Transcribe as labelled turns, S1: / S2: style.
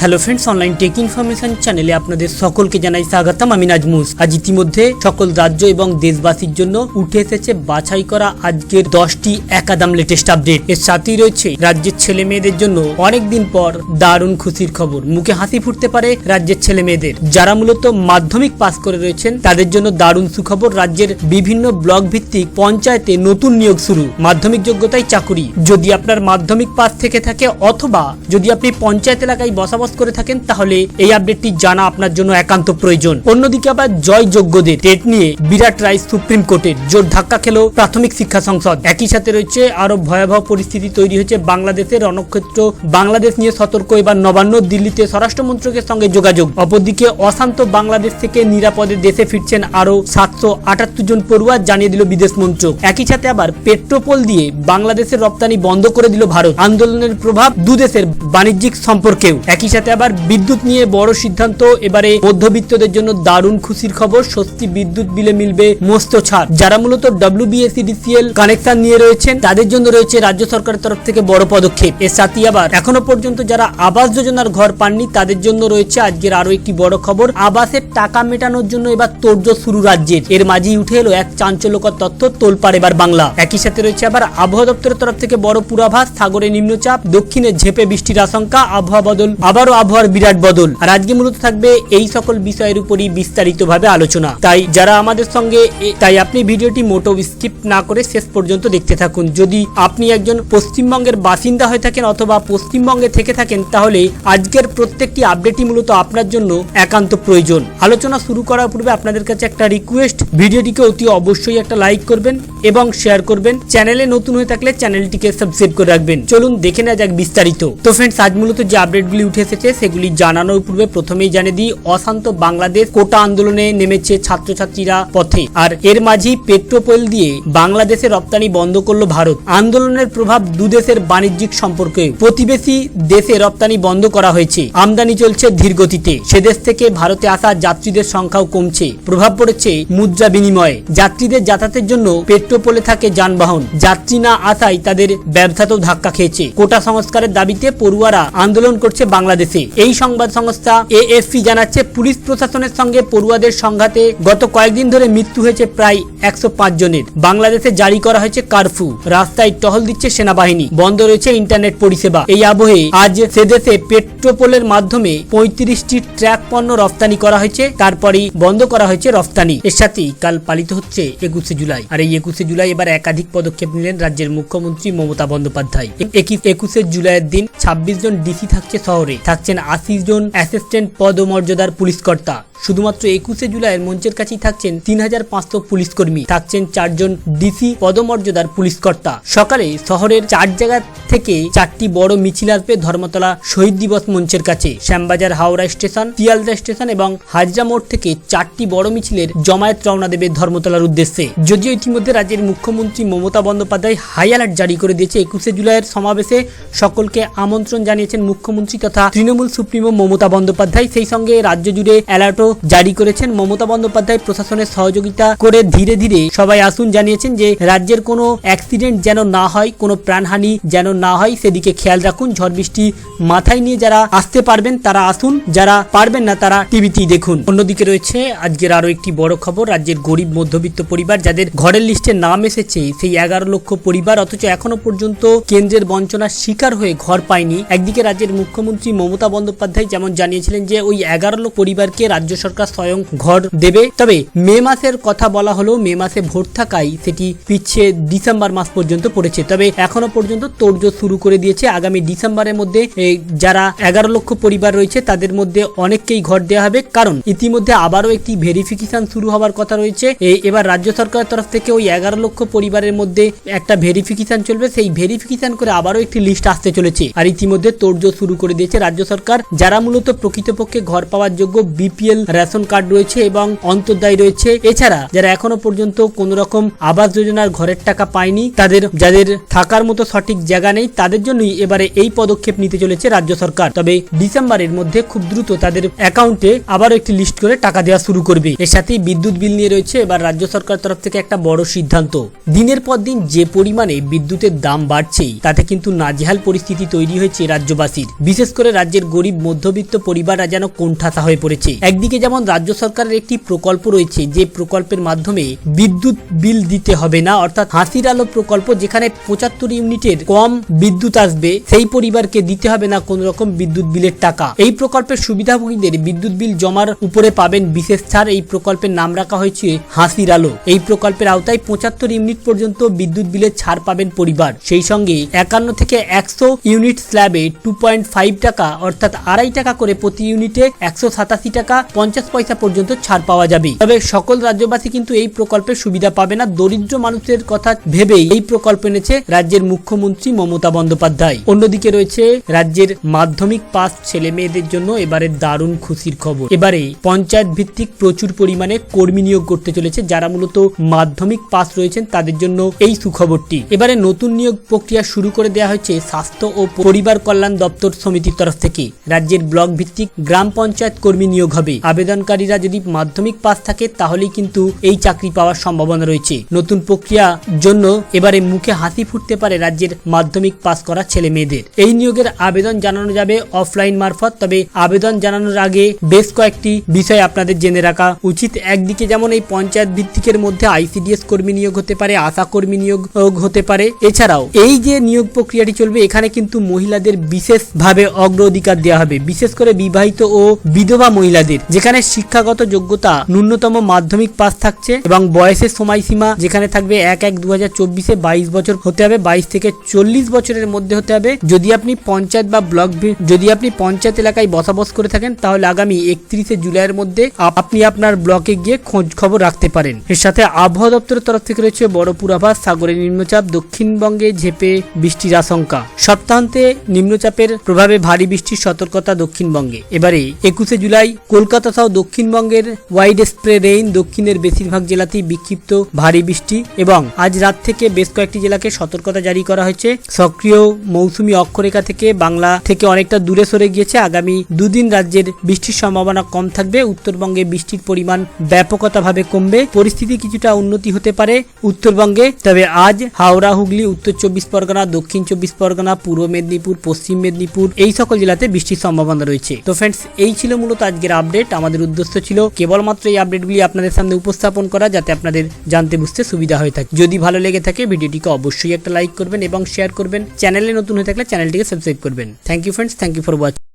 S1: Hello friends online tech information চ্যানেলে আপনাদের সকলকে জানাই স্বাগতম। আমি নাজমুস আজ ইতিমধ্যে সকল রাজ্য এবং দেশবাসীর জন্য উঠে এসেছে বাছাই করা আজকের দশটি একাদাম লেটেস্ট আপডেট এর সাথেই রয়েছে রাজ্যের ছেলে মেয়েদের জন্য অনেকদিন পর দারুণ খুশির খবর। মুখে হাসি ফুটতে পারে রাজ্যের ছেলে মেয়েদের যারা মূলত মাধ্যমিক পাস করে রয়েছেন, তাদের জন্য দারুণ সুখবর রাজ্যের বিভিন্ন ব্লক ভিত্তিক পঞ্চায়েতে নতুন নিয়োগ শুরু। মাধ্যমিক যোগ্যতায় চাকুরি। যদি আপনার মাধ্যমিক পাস থেকে থাকে অথবা যদি আপনি পঞ্চায়েত এলাকায় বসবাস করে থাকেন, তাহলে এই আপডেটটি জানা আপনার জন্য একান্ত প্রয়োজন। অন্যদিকে আবার জয় যোগ্যদের টেট নিয়ে বিরাট রায় সুপ্রিম কোর্টের জোর ধাক্কা খেলো প্রাথমিক শিক্ষা সংসদ। একই সাথে রয়েছে আরও ভয়াবহ পরিস্থিতি তৈরি হয়েছে বাংলাদেশের রণক্ষেত্র। বাংলাদেশ নিয়ে সতর্ক এবার নবান্ন, দিল্লিতে স্বরাষ্ট্র মন্ত্রকের সঙ্গে যোগাযোগ। অপরদিকে অশান্ত বাংলাদেশ থেকে নিরাপদে দেশে ফিরছেন আরও সাতশো আটাত্তর জন পড়ুয়া জানিয়ে দিল বিদেশ মন্ত্রক। একই সাথে আবার পেট্রোপোল দিয়ে বাংলাদেশের রপ্তানি বন্ধ করে দিল ভারত। আন্দোলনের প্রভাব দুদেশের বাণিজ্যিক সম্পর্কেও। একই সাথে আবার বিদ্যুৎ নিয়ে বড় সিদ্ধান্ত। এবারে মধ্যবিত্তদের জন্য দারুণ খুশির খবর সত্যি বিদ্যুৎ বিলে মিলবে মস্ত ছাড়। যারা মূলত ডব্লিউবিএসিডিসিএল কানেকশন নিয়ে রয়েছেন, তাদের জন্য রয়েছে রাজ্য সরকারের তরফ থেকে বড় পদক্ষেপ। এর সাথে আবার এখনও পর্যন্ত যারা আবাস যোজনার ঘর পাননি, তাদের জন্য রয়েছে আজকের আরও একটি বড় খবর। আবাসের টাকা মেটানোর জন্য এবার তোড়জোড় শুরু রাজ্যের। এর মাঝেই উঠে এলো এক চাঞ্চল্যকর তথ্য তোলপাড় এবার বাংলা। একই সাথে রয়েছে আবার আবহাওয়া দপ্তরের তরফ থেকে বড় পূর্বাভাস, সাগরে নিম্নচাপ, দক্ষিণে ঝেপে বৃষ্টির আশঙ্কা, আবহাওয়া বদল আবারও আবহাওয়ার বিরাট বদল। আর আজকে মূলত থাকবে এই সকল বিষয়ের উপরই বিস্তারিতভাবে আলোচনা। তাই যারা আমাদের সঙ্গে তাই আপনি ভিডিওটি মোটো স্কিপ না করে শেষ পর্যন্ত দেখতে থাকুন। যদি আপনি একজন পশ্চিমবঙ্গের বাসিন্দা হয়ে থাকেন অথবা পশ্চিমবঙ্গে থেকে থাকেন, তাহলে আজকের প্রত্যেকটি আপডেটই মূলত আপনার জন্য একান্ত প্রয়োজন। আলোচনা শুরু করার পূর্বে আপনাদের কাছে একটা রিকোয়েস্ট ভিডিওটিকে অতি অবশ্যই একটা লাইক করবেন এবং শেয়ার করবেন। চ্যানেলে নতুন হয়ে থাকলে চ্যানেলটিকে সাবস্ক্রাইব করে রাখবেন। চলুন দেখে নেওয়া যাক বিস্তারিত। তো ফ্রেন্ডস আজ মূলত যে আপডেটগুলি উঠে এসেছে, সেগুলি জানানোর পূর্বে প্রথমেই জানিয়ে দিই, অশান্ত বাংলাদেশ কোটা আন্দোলনে নেমেছে ছাত্রছাত্রীরা পথে। আর এর মাঝেই পেট্রোপোল দিয়ে বাংলাদেশে রপ্তানি বন্ধ করল ভারত। আন্দোলনের প্রভাব দু দেশের বাণিজ্যিক সম্পর্কে। প্রতিবেশী দেশে রপ্তানি বন্ধ করা হয়েছে। আমদানি চলছে ধীর গতিতে সে দেশ থেকে ভারতে আসা যাত্রীদের সংখ্যাও কমছে। প্রভাব পড়েছে মুদ্রা বিনিময়ে। যাত্রীদের যাতায়াতের জন্য পেট্রোপোলে থাকে যানবাহন। যাত্রী না আসায় তাদের ব্যবসাতেও ধাক্কা খেয়েছে। কোটা সংস্কারের দাবিতে পড়ুয়ারা আন্দোলন করছে বাংলাদেশে এই সংবাদ সংস্থা এএফপি জানাচ্ছে, পুলিশ প্রশাসনের সঙ্গে পড়ুয়াদের সংঘাতে গত কয়েকদিন ধরে মৃত্যু হয়েছে প্রায় একশো জনের। বাংলাদেশে জারি করা হয়েছে কারফিউ রাস্তায় টহল দিচ্ছে সেনাবাহিনী। বন্ধ রয়েছে ইন্টারনেট পরিষেবা। এই আবহে আজ সেদেশে পেট্রোপোলের মাধ্যমে পঁয়ত্রিশটি ট্র্যাক পণ্য রপ্তানি করা হয়েছে। তারপরেই বন্ধ করা হয়েছে রফতানি এর সাথেই কাল পালিত হচ্ছে একুশে জুলাই। আর এই একুশে জুলাই এবার একাধিক পদক্ষেপ নিলেন রাজ্যের মুখ্যমন্ত্রী মমতা বন্দ্যোপাধ্যায়। একুশে জুলাইয়ের দিন ছাব্বিশ জন ডিসি থাকছে শহরে। থাকছেন আশি জন অ্যাসিস্ট্যান্ট পদমর্যাদার পুলিশ কর্তা। শুধুমাত্র একুশে জুলাইয়ের মঞ্চের কাছেই থাকছেন তিন হাজার পাঁচশো পুলিশ কর্মী থাকছেন চারজন ডিসি পদমর্যাদার পুলিশ কর্তা সকালে শহরের চার জায়গা থেকে চারটি বড় মিছিল আসবে ধর্মতলা শহীদ দিবস মঞ্চের কাছে। শ্যামবাজার হাওড়া স্টেশন, শিয়ালদা স্টেশন এবং হাজরা মোড় থেকে চারটি বড় মিছিলের জমায়েত রওনা দেবে ধর্মতলার উদ্দেশ্যে। যদিও ইতিমধ্যে রাজ্যের মুখ্যমন্ত্রী মমতা বন্দ্যোপাধ্যায় হাই অ্যালার্ট জারি করে দিয়েছে একুশে জুলাইয়ের সমাবেশে সকলকে আমন্ত্রণ জানিয়েছেন মুখ্যমন্ত্রী তথা তৃণমূল সুপ্রিমো মমতা বন্দ্যোপাধ্যায়। সেই সঙ্গে রাজ্য জুড়ে অ্যালার্টও জারি করেছেন। মমতা বন্দ্যোপাধ্যায় প্রশাসনের সহযোগিতা করে ধীরে ধীরে সবাই আসুন জানিয়েছেন যে, রাজ্যের কোনো অ্যাক্সিডেন্ট যেন না হয়, কোনো প্রাণহানি যেন না হয়, সেদিকে খেয়াল রাখুন। ঝড় বৃষ্টি মাথায় নিয়ে যারা আসতে পারবেন, তারা আসুন। যারা পারবেন না, তারা টিভিতেই দেখুন। অন্যদিকে রয়েছে আজকের আরও একটি বড় খবর, রাজ্যের গরিব মধ্যবিত্ত পরিবার যাদের ঘরের লিস্টে নাম এসেছে, সেই এগারো লক্ষ পরিবার অথচ এখনও পর্যন্ত কেন্দ্রের বঞ্চনার শিকার হয়ে ঘর পায়নি। একদিকে রাজ্যের মুখ্যমন্ত্রী মমতা বন্দ্যোপাধ্যায় যেমন জানিয়েছিলেন যে, ওই এগারো লক্ষ পরিবারকে রাজ্য সরকার স্বয়ং ঘর দেবে। তবে মে মাসের কথা বলা হলো মে মাসে ভোট থাকায় সেটি পিছিয়ে ডিসেম্বর মাস পর্যন্ত পড়েছে। তবে এখনও পর্যন্ত তোড়জোড় শুরু করে দিয়েছে। আগামী ডিসেম্বরের মধ্যে যারা এগারো লক্ষ পরিবার রয়েছে, তাদের মধ্যে অনেককেই ঘর দেওয়া হবে। কারণ ইতিমধ্যে আবারও একটি ভেরিফিকেশন শুরু হওয়ার কথা রয়েছে। এবার রাজ্য সরকারের তরফ থেকে ওই এগারো লক্ষ পরিবারের মধ্যে একটা ভেরিফিকেশন চলবে। সেই ভেরিফিকেশন করে আবারও একটি লিস্ট আসতে চলেছে। আর ইতিমধ্যে তোড়জোড় শুরু করে দিয়েছে রাজ্য সরকার। যারা মূলত প্রকৃতপক্ষে ঘর পাওয়ার যোগ্য বিপিএল রেশন কার্ড রয়েছে এবং অন্তর্দায় রয়েছে। এছাড়া যারা এখনও পর্যন্ত কোন রকম আবাস যোজনার ঘরের টাকা পায়নি, তাদের, যাদের থাকার মতো সঠিক জায়গা নেই, তাদের জন্যই এবারে এই পদক্ষেপ নিতে চলেছে রাজ্য সরকার। তবে ডিসেম্বরের মধ্যে খুব দ্রুত তাদের অ্যাকাউন্টে আবারও একটি লিস্ট করে টাকা দেওয়া শুরু করবে। এর সাথেই বিদ্যুৎ বিল নিয়ে রয়েছে এবার রাজ্য সরকার তরফ থেকে একটা বড় সিদ্ধান্ত। দিনের পর দিন যে পরিমাণে বিদ্যুতের দাম বাড়ছেই, তাতে কিন্তু নাজেহাল পরিস্থিতি তৈরি হয়েছে রাজ্যবাসীর। বিশেষ করে রাজ্যের গরিব, মধ্যবিত্ত পরিবাররা যেন কোণঠাসা হয়ে পড়েছে। একদিকে যেমন রাজ্য সরকারের একটি প্রকল্প রয়েছে, যে প্রকল্পের মাধ্যমে বিদ্যুৎ বিল দিতে হবে না, অর্থাৎ হাসির আলো প্রকল্প যেখানে পঁচাত্তর ইউনিটের কম বিদ্যুৎ আসবে, সেই পরিবারকে দিতে হবে না কোন রকম বিদ্যুৎ বিলের টাকা। এই প্রকল্পের সুবিধাভোগীদের বিদ্যুৎ বিল জমার উপরে পাবেন বিশেষ ছাড়। এই প্রকল্পের নাম রাখা হয়েছে হাসির আলো। এই প্রকল্পের আওতায় পঁচাত্তর ইউনিট পর্যন্ত বিদ্যুৎ বিলের ছাড় পাবেন পরিবার। সেই সঙ্গে একান্ন থেকে একশো ইউনিট স্ল্যাবে টু পয়েন্ট ফাইভ টাকা, অর্থাৎ আড়াই টাকা করে প্রতি ইউনিটে একশো সাতাশি টাকা পঞ্চাশ পয়সা পর্যন্ত ছাড় পাওয়া যাবে। তবে সকল রাজ্যবাসী কিন্তু এই প্রকল্পের সুবিধা পাবে না। দরিদ্র মানুষের কথা ভেবেই এই প্রকল্প এনেছে রাজ্যের মুখ্যমন্ত্রী মমতা বন্দ্যোপাধ্যায়। অন্যদিকে রয়েছে রাজ্যের মাধ্যমিক পাস ছেলে মেয়েদের জন্য এবারে দারুণ খুশির খবর। এবারে পঞ্চায়েত ভিত্তিক প্রচুর পরিমাণে কর্মী নিয়োগ করতে চলেছে। যারা মূলত মাধ্যমিক পাস রয়েছেন তাদের জন্য এই সুখবরটি। এবারে নতুন নিয়োগ প্রক্রিয়া শুরু করে দেওয়া হয়েছে স্বাস্থ্য ও পরিবার কল্যাণ দপ্তর সমিতির তরফ থেকে। রাজ্যের ব্লক ভিত্তিক গ্রাম পঞ্চায়েত কর্মী নিয়োগ হবে। আবেদনকারীরা যদি মাধ্যমিক পাস থাকে, তাহলেই কিন্তু এই চাকরি পাওয়ার সম্ভাবনা রয়েছে। নতুন প্রক্রিয়া জন্য এবারে মুখে হাসি ফুটতে পারে রাজ্যের মাধ্যমিক পাস করা ছেলে মেয়েদের। এই নিয়োগের আবেদন জানানো যাবে অফলাইন মারফত, তবে আবেদন জানানোর আগে বেশ কয়েকটি বিষয় আপনাদের জেনে রাখা উচিত। একদিকে যেমন এই পঞ্চায়েত ভিত্তিকের মধ্যে আইসিডিএস কর্মী নিয়োগ হতে পারে, আশা কর্মী নিয়োগ হতে পারে। এছাড়াও এই যে নিয়োগ প্রক্রিয়াটি চলবে, এখানে কিন্তু মহিলাদের বিশেষভাবে অগ্রাধিকার দেওয়া হবে। বিশেষ করে বিবাহিত ও বিধবা মহিলাদের, যেখানে শিক্ষাগত যোগ্যতা ন্যূনতম মাধ্যমিক পাস থাকছে এবং বয়সের সময়সীমা যেখানে থাকবে এক এক দু হাজার চব্বিশে বাইশ বছর হতে হবে, বাইশ থেকে চল্লিশ বছরের মধ্যে হতে হবে। যদি আপনি পঞ্চায়েত বা ব্লক যদি আপনি পঞ্চায়েত এলাকায় বসবাস করে থাকেন, তাহলে আগামী একত্রিশে জুলাইয়ের মধ্যে আপনি আপনার ব্লকে গিয়ে খোঁজ খবর রাখতে পারেন। এর সাথে আবহাওয়া দপ্তরের তরফ থেকে রয়েছে বড় পূর্বাভাস সাগরে নিম্নচাপ, দক্ষিণবঙ্গে ঝেপে বৃষ্টির আশঙ্কা। সপ্তাহান্তে নিম্নচাপের প্রভাবে ভারী বৃষ্টির সতর্কতা দক্ষিণবঙ্গে। এবারে একুশে জুলাই কলকাতা সহ দক্ষিণবঙ্গের ওয়াইড স্প্রে রেইন দক্ষিণের বেশিরভাগ জেলাতেই বিক্ষিপ্ত ভারী বৃষ্টি এবং আজ রাত থেকে বেশ কয়েকটি জেলাকে সতর্কতা জারি করা হয়েছে। সক্রিয় মৌসুমী অক্ষরেখা থেকে বাংলা থেকে অনেকটা দূরে সরে গিয়েছে। আগামী দুদিন রাজ্যের বৃষ্টির সম্ভাবনা কম থাকবে। উত্তরবঙ্গে বৃষ্টির পরিমাণ ব্যাপকতাভাবে কমবে। পরিস্থিতি কিছুটা উন্নতি হতে পারে উত্তরবঙ্গে। তবে আজ হাওড়া, হুগলি, উত্তর চব্বিশ পরগনা, দক্ষিণ চব্বিশ পরগনা, পূর্ব মেদিনীপুর, পশ্চিম মেদিনীপুর এই সকল জেলাতে বৃষ্টির সম্ভাবনা রয়েছে। তো ফ্রেন্ডস এই ছিল মূলত আজকের আপডেট আমাদের উদ্দেশ্য ছিল কেবলমাত্র এই আপডেটগুলি আপনাদের সামনে উপস্থাপন করা যাতে আপনাদের জানতে বুঝতে সুবিধা হয়ে থাকে। যদি ভালো লেগে থাকে, ভিডিওটিকে অবশ্যই একটা লাইক করবেন এবং শেয়ার করবেন। চ্যানেলে নতুন হয়ে থাকলে চ্যানেলটিকে সাবস্ক্রাইব করবেন। Thank you friends thank you for watching